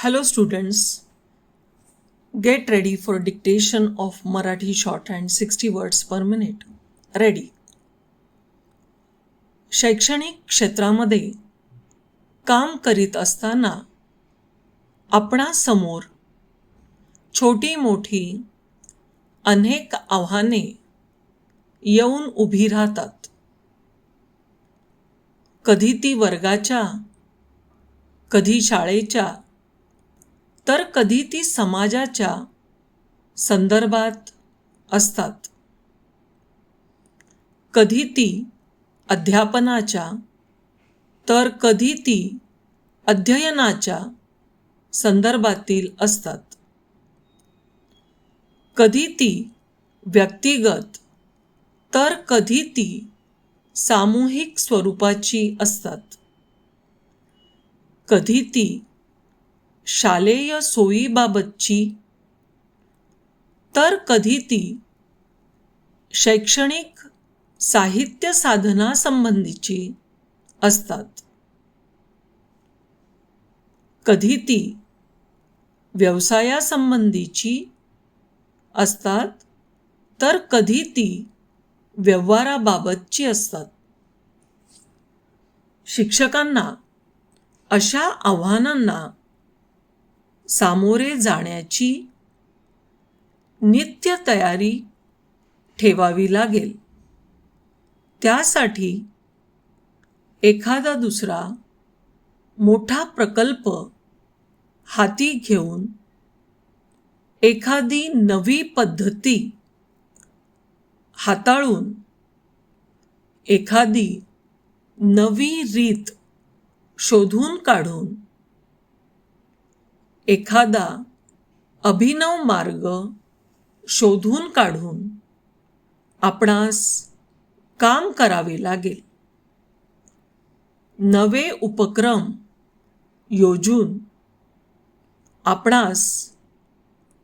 Hello students get ready for dictation of Marathi short and sixty words per minute ready शैक्षणिक क्षेत्रामध्ये काम करीत असताना आपणासमोर छोटी मोठी अनेक आव्हाने येऊन उभी राहतात. कधी ती वर्गाच्या कधी शाळेच्या तर कधी ती समाजाच्या संदर्भात असतात. कधी ती अध्यापनाच्या तर कधी ती अध्ययनाच्या संदर्भातील असतात. कधी ती व्यक्तिगत तर कधी ती सामूहिक स्वरूपाची असतात. कधी ती शालेय सोयीबाबतची. तर कधी ती शैक्षणिक साहित्य साधनासंबंधीची असतात. कधी ती व्यवसायासंबंधीची असतात. तर कधी ती व्यवहाराबाबतची असतात. शिक्षकांना अशा आव्हानांना सामोरे जाण्याची नित्य तयारी ठेवावी लागेल. त्यासाठी एखादा दुसरा मोठा प्रकल्प हाती घेऊन एखादी नवी पद्धती हाताळून एखादी नवी रीत शोधून काढून एखादा अभिनव मार्ग शोधून काढून आपणास काम करावे लागेल. नवे उपक्रम योजून आपणास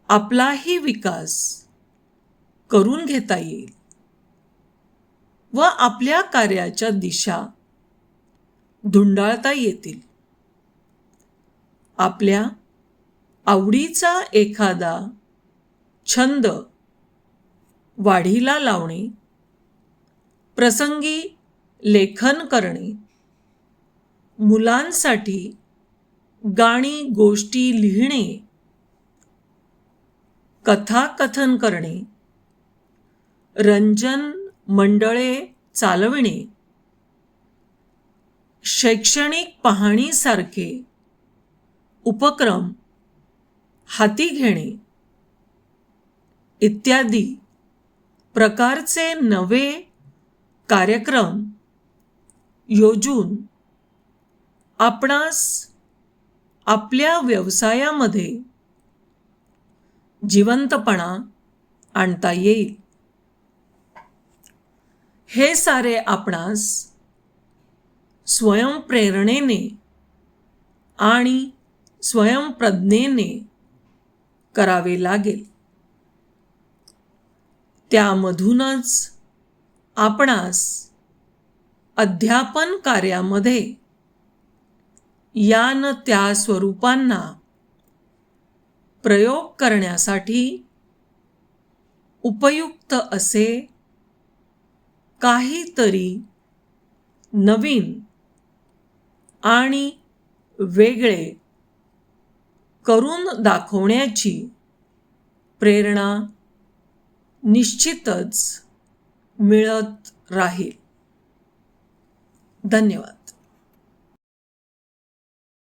आपलाही विकास करून घेता येईल व आपल्या कार्याच्या दिशा धुंडाळता येतील. आपल्या आवडीचा एखादा छंद वाढीला लावणे प्रसंगी लेखन करणे मुलांसाठी गाणी गोष्टी लिहिणे कथाकथन करणे रंजन मंडळे चालविणे शैक्षणिक पाहणीसारखे उपक्रम हाती घेणे इत्यादी प्रकारचे नवे कार्यक्रम योजून आपणास आपल्या व्यवसायामध्ये जिवंतपणा आणता येईल. हे सारे आपणास स्वयंप्रेरणेने आणि स्वयंप्रज्ञेने करावे लागेल. त्यामधूनच आपणास अध्यापन कार्यामध्ये या न त्या स्वरूपांना प्रयोग करण्यासाठी उपयुक्त असे काहीतरी नवीन आणि वेगळे करून दाखवण्याची प्रेरणा निश्चितच मिळत राहील. धन्यवाद.